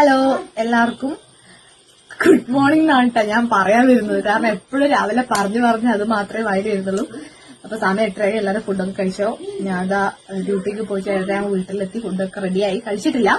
Hello എല്ലാവർക്കും. Good morning എന്നാണ് കേട്ടോ ഞാൻ പറയാൻ വരുന്നത് കാരണം എപ്പോഴും രാവിലെ പറഞ്ഞു പറഞ്ഞ് അത് മാത്രമേ വായിൽ വരുന്നുള്ളൂ അപ്പൊ സമയം എട്ടരയായി എല്ലാവരും ഫുഡൊക്കെ കഴിച്ചോ? ഞാൻ അതാ ഡ്യൂട്ടിക്ക് പോയി ചേട്ടാ വീട്ടിലെത്തി. ഫുഡൊക്കെ റെഡിയായി കഴിച്ചിട്ടില്ല.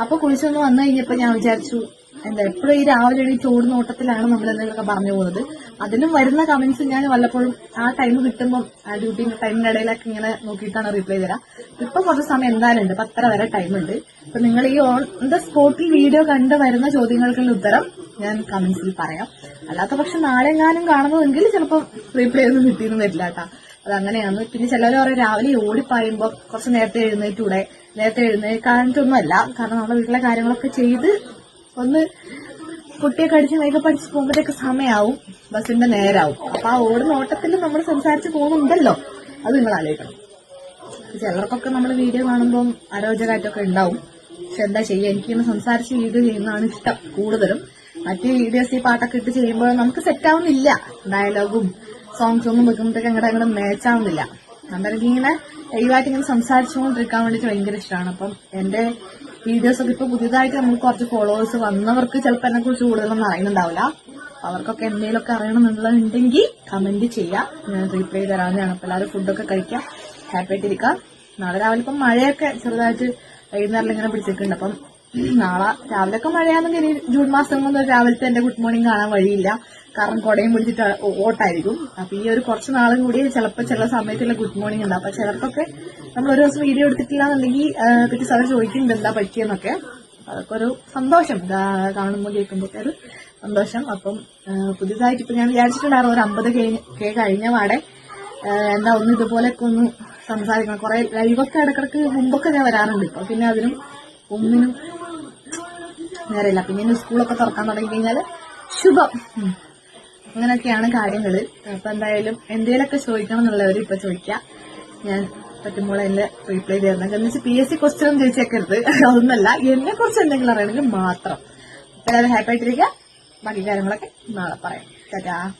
അപ്പൊ കുളിച്ചൊന്ന് വന്നു കഴിഞ്ഞപ്പോ ഞാൻ വിചാരിച്ചു എന്താ എപ്പോഴും ഈ രാവിലെ എണീറ്റ് ഓടുന്ന ഓട്ടത്തിലാണ് നമ്മൾ എന്തെങ്കിലുമൊക്കെ പറഞ്ഞു പോകുന്നത്. അതിലും വരുന്ന കമന്റ്സ് ഞാൻ വല്ലപ്പോഴും ആ ടൈം കിട്ടുമ്പോൾ ആ ഡ്യൂട്ടി ടൈമിന്റെ ഇടയിലൊക്കെ ഇങ്ങനെ നോക്കിയിട്ടാണ് റിപ്ലൈ തരാം. ഇപ്പൊ കുറച്ച് സമയം എന്തായാലും ഉണ്ട്. പത്തര വരെ ടൈം ഉണ്ട്. അപ്പൊ നിങ്ങൾ ഈ ഓൺ ദ സ്പോട്ടിൽ വീഡിയോ കണ്ട് വരുന്ന ചോദ്യങ്ങൾക്കുള്ള ഉത്തരം ഞാൻ കമന്റ്സിൽ പറയാം. അല്ലാത്ത പക്ഷെ നാളെ എങ്ങാനും കാണുന്നതെങ്കിൽ ചിലപ്പോൾ റിപ്ലൈ ഒന്നും കിട്ടിയെന്ന് വരില്ല കേട്ടാ. അത് അങ്ങനെയാണ്. പിന്നെ ചിലർ പറയും രാവിലെ ഓടിപ്പായുമ്പോൾ കുറച്ച് നേരത്തെ എഴുന്നേറ്റൂടെ. നേരത്തെ എഴുന്നേക്കാനിട്ടൊന്നുമല്ല കാരണം നമ്മുടെ വീട്ടിലെ കാര്യങ്ങളൊക്കെ ചെയ്ത് ഒന്ന് കുട്ടിയൊക്കെ അടിച്ച് വൈകി പഠിച്ച് പോകുമ്പോഴത്തേക്ക് സമയമാവും ബസ്സിന്റെ നേരാവും. അപ്പൊ ആ ഓടുന്ന ഓട്ടത്തിൽ നമ്മൾ സംസാരിച്ച് പോകുന്നുണ്ടല്ലോ. അത് നിങ്ങൾ ആലോചിക്കണം. ചിലർക്കൊക്കെ നമ്മൾ വീഡിയോ കാണുമ്പോൾ അരോചകമായിട്ടൊക്കെ ഉണ്ടാവും. പക്ഷെ എന്താ ചെയ്യുക എനിക്കിങ്ങനെ സംസാരിച്ച് വീഡിയോ ചെയ്യുന്നതാണ് ഇഷ്ടം കൂടുതലും. മറ്റ് വീഡിയോസ് ഈ പാട്ടൊക്കെ ഇട്ട് ചെയ്യുമ്പോൾ നമുക്ക് സെറ്റ് ആവുന്നില്ല. ഡയലോഗും സോങ്സ് ഒന്നും വെക്കുമ്പോഴത്തേക്ക് അങ്ങോട്ട് അങ്ങോട്ട് മാച്ച് ആവുന്നില്ല. അതുകൊണ്ട് എനിക്കിങ്ങനെ ലൈവായിട്ട് ഇങ്ങനെ സംസാരിച്ചുകൊണ്ടിരിക്കാൻ വേണ്ടിയിട്ട് ഭയങ്കര ഇഷ്ടമാണ്. അപ്പം എന്റെ വീഡിയോസ് ഒക്കെ ഇപ്പൊ പുതിയതായിട്ട് നമുക്ക് കുറച്ച് ഫോളോവേഴ്സ് വന്നവർക്ക് ചിലപ്പോൾ എന്നെ കുറിച്ച് കൂടുതലൊന്നും അറിയുന്നുണ്ടാവില്ല. അവർക്കൊക്കെ എന്തെങ്കിലുമൊക്കെ അറിയണമെന്നുള്ളതുണ്ടെങ്കിൽ കമന്റ് ചെയ്യാം. ഞാൻ റീപ്ലൈ തരാവുന്നതാണ്. അപ്പൊ എല്ലാവരും ഫുഡൊക്കെ കഴിക്കാം. ഹാപ്പി ആയിട്ടിരിക്കാം. നാളെ രാവിലെ ഇപ്പം മഴയൊക്കെ ചെറുതായിട്ട് വൈകുന്നേരം ഇങ്ങനെ പിടിച്ചിട്ടുണ്ട്. അപ്പം നാളെ രാവിലെ ഒക്കെ മഴയാണെങ്കിൽ ജൂൺ മാസം കൊണ്ട് രാവിലത്തെ എന്റെ ഗുഡ് മോർണിംഗ് കാണാൻ വഴിയില്ല. കാരണം കുടയും പിടിച്ചിട്ട് ഓട്ടായിരിക്കും. അപ്പൊ ഈ ഒരു കുറച്ച് നാളും കൂടി ചിലപ്പോൾ ചില സമയത്തുള്ള ഗുഡ് മോർണിംഗ് ഉണ്ടാവും അപ്പൊ ചിലർക്കൊക്കെ നമ്മൾ ഒരു ദിവസം വീഡിയോ എടുത്തിട്ടില്ല എന്നുണ്ടെങ്കിൽ പറ്റി സാറ് ചോദിക്കുന്നുണ്ട് എന്താ പറ്റിയെന്നൊക്കെ. അതൊക്കെ ഒരു സന്തോഷം. കാണുമ്പോൾ കേൾക്കുമ്പോൾ ഒരു സന്തോഷം. അപ്പം പുതിയതായിട്ട് ഇപ്പൊ ഞാൻ വിചാരിച്ചിട്ടുണ്ടായിരുന്നു ഒരു അമ്പത് കെ കഴിഞ്ഞ പാടെ എന്താ ഒന്ന് ഇതുപോലെയൊക്കെ ഒന്ന് സംസാരിക്കണം. കുറെ ലൈവൊക്കെ ഇടക്കിടക്ക് മുമ്പൊക്കെ ഞാൻ വരാറുണ്ട്. ഇപ്പൊ പിന്നെ അതിനും ഒന്നിനും നേരെയില്ല. പിന്നെ സ്കൂളൊക്കെ തുറക്കാൻ തുടങ്ങി കഴിഞ്ഞാൽ ശുഭം. അങ്ങനെയൊക്കെയാണ് കാര്യങ്ങൾ അപ്പൊ എന്തായാലും എന്തേലൊക്കെ ചോദിക്കണം എന്നുള്ളവർ ഇപ്പൊ ചോദിക്കാം. ഞാൻ പറ്റുമ്പോൾ അതിന്റെ റീപ്ലൈ തരണം. എന്ന് വെച്ചാൽ പി എസ് സി ക്വസ്റ്റ്യൻ ചോദിച്ചേക്കരുത്. അതൊന്നല്ല. എന്നെ കുറിച്ച് എന്തെങ്കിലും അറിയണമെങ്കിൽ മാത്രം. അപ്പൊ എല്ലാവരും ഹാപ്പി ആയിട്ടിരിക്കുക ബാക്കി കാര്യങ്ങളൊക്കെ നാളെ പറയാം. ടാറ്റാ.